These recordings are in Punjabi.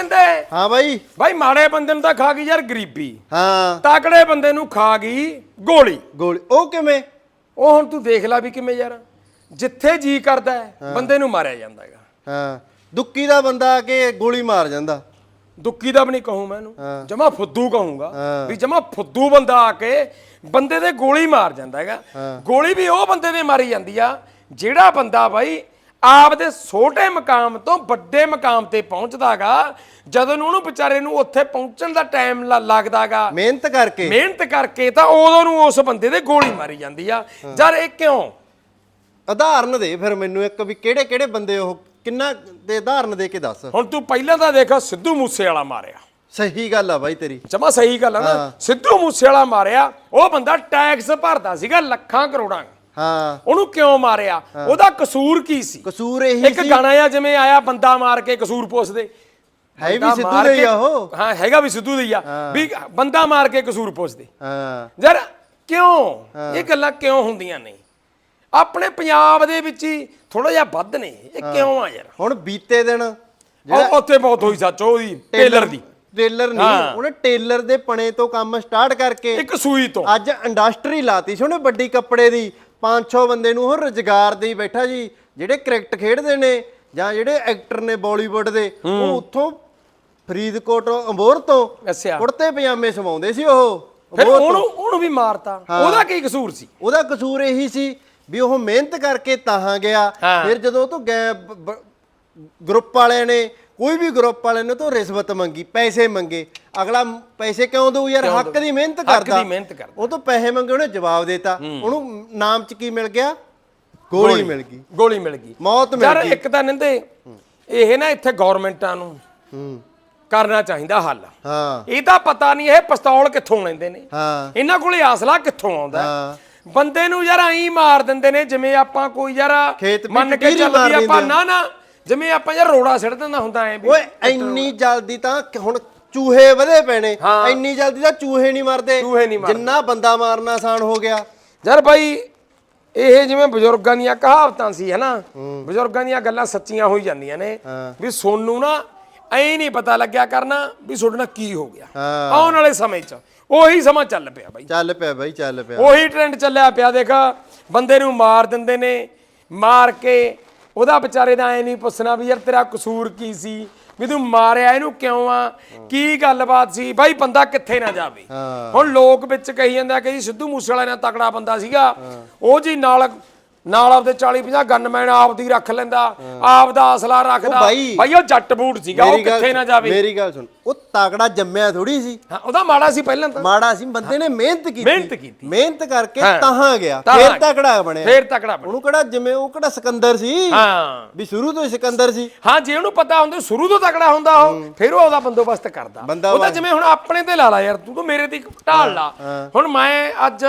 ਕਹਿੰਦੇ ਹਾਂ ਬਾਈ। ਭਾਈ ਮਾੜੇ ਬੰਦੇ ਨੂੰ ਤਾਂ ਖਾ ਗਈ ਯਾਰ ਗਰੀਬੀ। ਹਾਂ। ਤਾਕੜੇ ਬੰਦੇ ਨੂੰ ਖਾ ਗਈ ਗੋਲੀ। ਗੋਲੀ। ਉਹ ਕਿਵੇਂ? ਉਹ ਹੁਣ ਤੂੰ ਦੇਖ ਲੈ ਵੀ ਕਿਵੇਂ ਯਾਰ। ਜਿੱਥੇ ਜੀ ਕਰਦਾ ਹੈ ਬੰਦੇ ਨੂੰ ਮਾਰਿਆ ਜਾਂਦਾ ਹੈਗਾ। ਹਾਂ। ਦੁੱਕੀ ਦਾ ਬੰਦਾ ਆ ਕੇ ਗੋਲੀ ਮਾਰ ਜਾਂਦਾ। ਦੁੱਕੀ ਦਾ ਵੀ ਨਹੀਂ ਕਹੂੰ ਮੈਂ ਇਹਨੂੰ। ਜਮਾ ਫੁੱਦੂ ਕਹੂੰਗਾ। ਵੀ ਜਮਾ ਫੁੱਦੂ ਬੰਦਾ ਆ ਕੇ ਬੰਦੇ ਦੇ ਗੋਲੀ ਮਾਰ ਜਾਂਦਾ ਹੈਗਾ। ਗੋਲੀ ਵੀ ਉਹ ਬੰਦੇ ਦੇ ਮਾਰੀ ਜਾਂਦੀ ਆ ਜਿਹੜਾ ਬੰਦਾ ਬਾਈ ਆਪ ਦੇ ਛੋਟੇ ਮਕਾਮ ਤੋਂ ਵੱਡੇ ਮਕਾਮ ਤੇ ਪਹੁੰਚਦਾਗਾ। ਜਦੋਂ ਉਹਨੂੰ ਵਿਚਾਰੇ ਨੂੰ ਉੱਥੇ ਪਹੁੰਚਣ ਦਾ ਟਾਈਮ ਲੱਗਦਾਗਾ। ਮਿਹਨਤ ਕਰਕੇ। ਮਿਹਨਤ ਕਰਕੇ ਤਾਂ ਉਦੋਂ ਨੂੰ ਉਸ ਬੰਦੇ ਦੇ ਗੋਲੀ ਮਾਰੀ ਜਾਂਦੀ ਆ। ਯਾਰ ਇਹ ਕਿਉਂ? ਉਦਾਹਰਨ ਦੇ ਫਿਰ ਮੈਨੂੰ ਇੱਕ ਵੀ ਕਿਹੜੇ ਕਿਹੜੇ ਬੰਦੇ ਉਹ ਕਿੰਨਾ ਦੇ ਉਦਾਹਰਨ ਦੇ ਕੇ ਦੱਸ। ਹੁਣ ਤੂੰ ਪਹਿਲਾਂ ਤਾਂ ਦੇਖ ਸਿੱਧੂ ਮੂਸੇ ਵਾਲਾ ਮਾਰਿਆ। ਸਹੀ ਗੱਲ ਆ ਬਾਈ ਤੇਰੀ। ਜਮਾ ਸਹੀ ਗੱਲ ਆ ਨਾ। ਸਿੱਧੂ ਮੂਸੇ ਵਾਲਾ ਮਾਰਿਆ। ਉਹ ਬੰਦਾ ਟੈਕਸ ਭਰਦਾ ਸੀਗਾ ਲੱਖਾਂ ਕਰੋੜਾਂ। ਹਾਂ। ਉਹਨੂੰ ਕਿਉਂ ਮਾਰਿਆ? ਉਹਦਾ ਕਸੂਰ ਕੀ ਸੀ? ਕਸੂਰ ਇਹੀ ਇੱਕ ਗਾਣਾ ਆ ਜਿਵੇਂ ਆਇਆ ਬੰਦਾ ਮਾਰ ਕੇ ਕਸੂਰ ਪੁੱਛਦੇ। ਹੈ ਵੀ ਬੰਦਾ ਸਿੱਧੂ ਮਾਰ ਦੇ ਹੀ ਕੇ- ਆ ਉਹ। ਹਾਂ ਹੈਗਾ ਵੀ ਸਿੱਧੂ ਦੇ ਹੀ ਆ। ਵੀ ਬੰਦਾ ਮਾਰ ਕੇ ਕਸੂਰ ਪੁੱਛਦੇ। ਹਾਂ। ਯਾਰ ਕਿਉਂ? ਇਹ ਗੱਲਾਂ ਕਿਉਂ ਹੁੰਦੀਆਂ ਨੇ? ਆਪਣੇ ਪੰਜਾਬ ਦੇ ਵਿੱਚ ਹੀ ਥੋੜਾ ਜਿਹਾ ਵੱਧ ਨੇ। ਇਹ ਕਿਉਂ ਆ ਯਾਰ? ਹੁਣ ਬੀਤੇ ਦਿਨ ਉਹ ਉੱਥੇ ਬਹੁਤ ਹੋਈ ਸੱਚ ਉਹਦੀ ਟੇਲਰ ਦੀ। ਟੇਲਰ ਹਾਂ। ਨਹੀਂ ਉਹਨੇ ਟੇਲਰ ਦੇ ਪਣੇ ਤੋਂ ਕੰਮ ਸਟਾਰਟ ਕਰਕੇ ਇੱਕ ਸੂਈ ਤੋਂ। ਅੱਜ ਇੰਡਸਟਰੀ ਲਾਤੀ ਸੀ ਉਹਨੇ ਵੱਡੀ ਕੱਪੜੇ ਦੀ। 500 ਬੰਦੇ ਨੂੰ ਉਹ ਰੁਜ਼ਗਾਰ ਦੇਈ ਬੈਠਾ ਜੀ ਜਿਹੜੇ ਕ੍ਰਿਕਟ ਖੇਡਦੇ ਨੇ ਜਾਂ ਜਿਹੜੇ ਐਕਟਰ ਨੇ ਬਾਲੀਵੁੱਡ ਦੇ ਉਹ ਉੱਥੋਂ ਫਰੀਦਕੋਟ ਅੰਬੋਰ ਤੋਂ ਅੱਛਾ। ਕੁੜਤੇ ਪਜਾਮੇ ਸਮਾਉਂਦੇ ਸੀ ਉਹ। ਫਿਰ। ਉਹਨੂੰ ਉਹਨੂੰ ਵੀ ਮਾਰਤਾ। ਉਹਦਾ ਕੀ ਕਸੂਰ ਸੀ? ਉਹਦਾ ਕਸੂਰ ਇਹੀ ਸੀ ਵੀ ਉਹ ਮਿਹਨਤ ਕਰਕੇ ਤਾਹਾਂ ਗਿਆ। ਫਿਰ ਜਦੋਂ ਉਹ ਤੋਂ ਬ- ਗਰੁੱਪ ਵਾਲਿਆਂ ਨੇ ਕੋਈ ਵੀ ਗਰੁੱਪ ਵਾਲਿਆਂ ਨੇ ਤੋਂ ਰਿਸ਼ਵਤ ਮੰਗੀ ਪੈਸੇ ਮੰਗੇ ਅਗਲਾ ਪੈਸੇ ਕਿਉਂ ਦਊ ਯਾਰ? ਹੱਕ ਦੀ ਮਿਹਨਤ ਹੱਕ ਕਰਦਾ। ਦੀ ਮਿਹਨਤ ਕਰਦਾ। ਉਹ ਤੋਂ ਪੈਸੇ ਮੰਗੇ ਉਹਨੇ ਜਵਾਬ ਦੇਤਾ। ਉਹਨੂੰ ਨਾਮ ਚ ਕੀ ਮਿਲ ਗਿਆ? ਗੋਲੀ ਮਿਲ ਗਈ। ਗੋਲੀ ਮਿਲ ਗਈ। ਮੌਤ ਮਿਲ ਯਾਰ ਗਈ। ਇੱਕ ਤਾਂ ਨਿੰਦੇ ਇਹ ਨਾ ਇੱਥੇ ਗਵਰਨਮੈਂਟਾਂ ਨੂੰ ਹੂੰ। ਕਰਨਾ ਚਾਹੀਦਾ ਹੱਲ। ਹਾਂ। ਇਹ ਤਾਂ ਪਤਾ ਨਹੀਂ ਇਹ ਪਿਸਤੌਲ ਕਿੱਥੋਂ ਲੈਂਦੇ ਨੇ। ਹਾਂ। ਇਹਨਾਂ ਕੋਲੇ ਆਸਲਾ ਕਿੱਥੋਂ ਆਉਂਦਾ? ਬੰਦੇ ਨੂੰ ਯਾਰ ਐਂ ਮਾਰ ਦਿੰਦੇ ਨੇ ਜਿਵੇਂ ਆਪਾਂ ਕੋਈ ਯਾਰ ਮੰਨ ਕੇ ਪੀਰੀ ਚੱਲ ਮਾਰ ਵੀ ਆਪਾਂ ਨਾ ਨਾ ਜਿਵੇਂ ਆਪਾਂ ਯਾਰ ਰੋੜਾ ਸਿੱਟ ਦਿੰਦਾ ਹੁੰਦਾ ਐ ਵੀ ਓਏ ਇੰਨੀ ਜਲਦੀ ਤਾਂ ਕਿ ਹੁਣ ਚੂਹੇ ਵਧੇ ਹਾਂ। ਇੰਨੀ ਜਲਦੀ ਤਾਂ ਚੂਹੇ ਨਹੀਂ ਮਰਦੇ। ਚੂਹੇ ਨਹੀਂ ਮਰਦੇ। ਜਿੰਨਾ ਬੰਦਾ ਮਾਰਨਾ ਆਸਾਨ ਹੋ ਗਿਆ। ਯਾਰ ਭਾਈ ਇਹ ਜਿਵੇਂ ਬਜ਼ੁਰਗਾਂ ਦੀਆਂ ਕਹਾਵਤਾਂ ਸੀ ਹਨਾ? ਬਜ਼ੁਰਗਾਂ ਦੀਆਂ ਗੱਲਾਂ ਸੱਚੀਆਂ ਹੋਈ ਜਾਂਦੀਆਂ ਨੇ। ਹਾਂ। ਵੀ ਸੋਨੂੰ ਨਾ ਐਂ ਨਹੀਂ ਪਤਾ ਲੱਗਿਆ ਕਰਨਾ ਵੀ ਤੁਹਾਡੇ ਨਾਲ ਕੀ ਹੋ ਗਿਆ। ਹਾਂ। ਆਉਣ ਵਾਲੇ ਸਮੇਂ 'ਚ ਉਹੀ ਸਮਾਂ ਚੱਲ ਪਿਆ ਬਾਈ। ਚੱਲ ਪਿਆ ਬਾਈ ਚੱਲ ਪਿਆ। ਉਹੀ ਟ੍ਰੈਂਡ ਚੱਲਿਆ ਪਿਆ ਦੇਖ। ਬੰਦੇ ਨੂੰ ਮਾਰ ਦਿੰਦੇ ਨੇ ਮਾਰ ਕੇ ਉਹਦਾ ਵਿਚਾਰੇ ਦਾ ਐ ਨਹੀਂ ਪੁੱਛਣਾ ਵੀ ਯਾਰ ਤੇਰਾ ਕਸੂਰ ਕੀ ਸੀ? ਵੀ ਤੂੰ ਮਾਰਿਆ ਇਹਨੂੰ ਕਿਉਂ ਆ? ਕੀ ਗੱਲਬਾਤ ਸੀ? ਬਾਈ ਬੰਦਾ ਕਿੱਥੇ ਨਾ ਜਾਵੇ। ਹੁਣ ਲੋਕ ਵਿੱਚ ਕਹੀ ਜਾਂਦਾ ਕਿ ਜੀ ਸਿੱਧੂ ਮੂਸੇਵਾਲਾ ਨਾਲ ਤਕੜਾ ਬੰਦਾ ਸੀਗਾ। ਉਹ ਜੀ ਨਾਲ ਨਾਲ ਆਪਦੇ 40 50 ਗਨਮੈਨ ਆਪਦੀ ਰੱਖ ਲੈਂਦਾ ਆਪਦਾ ਅਸਲਾ ਰੱਖਦਾ। ਬਾਈ- ਉਹ ਜੱਟ ਬੂਟ ਸੀਗਾ ਉਹ ਕਿੱਥੇ ਨਾ ਜਾਵੇ। ਮੇਰੀ ਗੱਲ ਸੁਣ ਉਹ ਤਾਕੜਾ ਜੰਮਿਆ ਥੋੜੀ ਸੀ। ਹਾਂ, ਉਹਦਾ ਮਾੜਾ ਸੀ ਪਹਿਲਾਂ ਤਾਂ। ਮਾੜਾ ਸੀ ਬੰਦੇ ਨੇ ਮਿਹਨਤ ਕੀਤੀ। ਮਿਹਨਤ ਕੀਤੀ। ਮਿਹਨਤ ਕਰਕੇ। ਤਾਹਾਂ ਗਿਆ ਫੇਰ। ਤਕੜਾ ਬਣਿਆ? ਫੇਰ ਤਕੜਾ ਬਣ ਉਹਨੂੰ ਕਿਹੜਾ ਜਿਵੇਂ ਉਹ ਕਿਹੜਾ ਸਿਕੰਦਰ ਸੀ? ਹਾਂ। ਵੀ ਸ਼ੁਰੂ ਤੋਂ ਹੀ ਸਿਕੰਦਰ ਸੀ। ਹਾਂ ਜੇ ਉਹਨੂੰ ਪਤਾ ਹੁੰਦਾ ਸ਼ੁਰੂ ਤੋਂ ਤਕੜਾ ਹੁੰਦਾ ਉਹ ਫਿਰ ਉਹ ਉਹਦਾ ਬੰਦੋਬਸਤ ਕਰਦਾ। ਉਹ ਤਾਂ ਜਿਵੇਂ ਹੁਣ ਆਪਣੇ ਤੇ ਲਾ ਲਾ ਯਾਰ ਤੂੰ ਤਾਂ ਮੇਰੇ ਤੇ ਢਾਲ ਲਾ। ਹੁਣ ਮੈਂ ਅੱਜ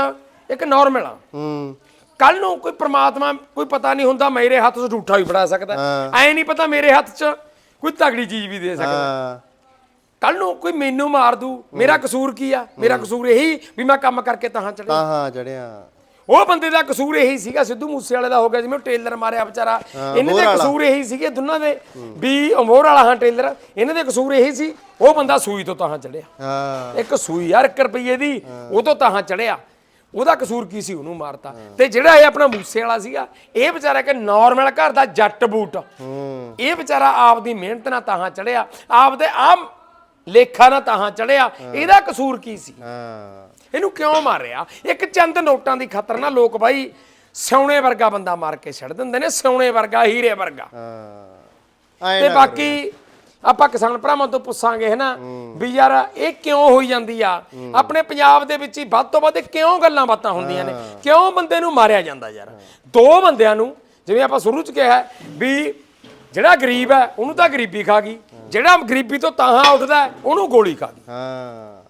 ਇੱਕ ਨਾਰਮਲ ਆ ਹੂੰ। ਕੱਲ ਨੂੰ ਕੋਈ ਪ੍ਰਮਾਤਮਾ ਕੋਈ ਪਤਾ ਨਹੀਂ ਹੁੰਦਾ ਮੇਰੇ ਹੱਥ 'ਚ ਝੂਠਾ ਵੀ ਫੜਾ ਸਕਦਾ। ਹਾਂ। ਐ ਨਹੀਂ ਪਤਾ ਮੇਰੇ ਹੱਥ 'ਚ ਕੋਈ ਤਗੜੀ ਚੀਜ਼ ਵੀ ਦੇ ਸਕਦਾ। ਹਾਂ। ਕੱਲ ਨੂੰ ਕੋਈ ਮੈਨੂੰ ਮਾਰ ਦੂ ਮੇਰਾ ਕਸੂਰ ਕੀ ਆ? ਮੇਰਾ ਕਸੂਰ ਇਹੀ ਵੀ ਮੈਂ ਕੰਮ ਕਰਕੇ ਤਾਂ ਚੜਿਆ ਤਾਹਾਂ ਚੜਿਆ ਉਹ ਬੰਦੇ ਦਾ ਕਸੂਰ ਇਹੀ ਸੀਗਾ ਸਿੱਧੂ ਮੂਸੇ ਵਾਲੇ ਦਾ ਹੋ ਗਿਆ ਜਿਵੇਂ ਉਹ ਟੇਲਰ ਮਾਰਿਆ ਵਿਚਾਰਾ। ਇਹਨਾਂ ਦੇ। ਕਸੂਰ ਇਹੀ ਸੀਗੇ ਦੋਨਾਂ ਦੇ। ਵੀ ਅਮੋਰ ਵਾਲਾ ਹਾਂ ਟੇਲਰ ਇਹਨਾਂ ਦੇ ਕਸੂਰ ਇਹੀ ਸੀ ਉਹ ਬੰਦਾ ਸੂਈ ਤੋਂ ਤਾਹਾਂ ਚੜਿਆ ਹਾਂ। ਇੱਕ ਸੂਈ ਯਾਰ 1 ਰੁਪਏ ਦੀ ਉਹ ਤੋਂ ਤਾਹਾਂ ਚੜਿਆ ਉਹਦਾ ਕਸੂਰ ਕੀ ਸੀ ਉਹਨੂੰ ਮਾਰਤਾ। ਤੇ ਜਿਹੜਾ ਇਹ ਆਪਣਾ ਮੂਸੇ ਵਾਲਾ ਸੀਗਾ ਇਹ ਵਿਚਾਰਾ ਕਿ ਨਾਰਮਲ ਘਰ ਦਾ ਜੱਟ ਬੂਟ। ਇਹ ਵਿਚਾਰਾ ਆਪਦੀ ਮਿਹਨਤ ਨਾਲ ਤਾਹਾਂ ਚੜਿਆ ਆਪਦੇ ਆਮ ਲੇਖਾ ਨਾਲ ਤਾਹਾਂ ਚੜਿਆ ਇਹਦਾ ਕਸੂਰ ਕੀ ਸੀ? ਹਾਂ। ਇਹਨੂੰ ਕਿਉਂ ਮਾਰਿਆ? ਇੱਕ ਚੰਦ ਨੋਟਾਂ ਦੀ ਖਾਤਰ ਨਾ ਲੋਕ ਬਾਈ ਸਿਉਣੇ ਵਰਗਾ ਬੰਦਾ ਮਾਰ ਕੇ ਛੱਡ ਦਿੰਦੇ ਨੇ ਸਿਉਣੇ ਵਰਗਾ ਹੀਰੇ ਵਰਗਾ। ਤੇ ਬਾਕੀ ਆਪਾਂ ਕਿਸਾਨ ਭਰਾਵਾਂ ਤੋਂ ਪੁੱਛਾਂਗੇ ਹਨਾ? ਵੀ ਯਾਰ ਇਹ ਕਿਉਂ ਹੋਈ ਜਾਂਦੀ ਆ? ਆਪਣੇ ਪੰਜਾਬ ਦੇ ਵਿੱਚ ਹੀ ਵੱਧ ਤੋਂ ਵੱਧ ਕਿਉਂ ਗੱਲਾਂ ਬਾਤਾਂ ਹੁੰਦੀਆਂ ਨੇ? ਕਿਉਂ ਬੰਦੇ ਨੂੰ ਮਾਰਿਆ ਜਾਂਦਾ ਯਾਰ? ਦੋ ਬੰਦਿਆਂ ਨੂੰ ਜਿਵੇਂ ਆਪਾਂ ਸ਼ੁਰੂ ਚ ਕਿਹਾ ਵੀ ਜਿਹੜਾ ਗਰੀਬ ਹੈ ਉਹਨੂੰ ਤਾਂ ਗਰੀਬੀ ਖਾ ਗਈ। ਜਿਹੜਾ ਗਰੀਬੀ ਤੋਂ ਤਾਹਾਂ ਉੱਠਦਾ ਉਹਨੂੰ ਗੋਲੀ ਖਾ ਗਈ। ਹਾਂ।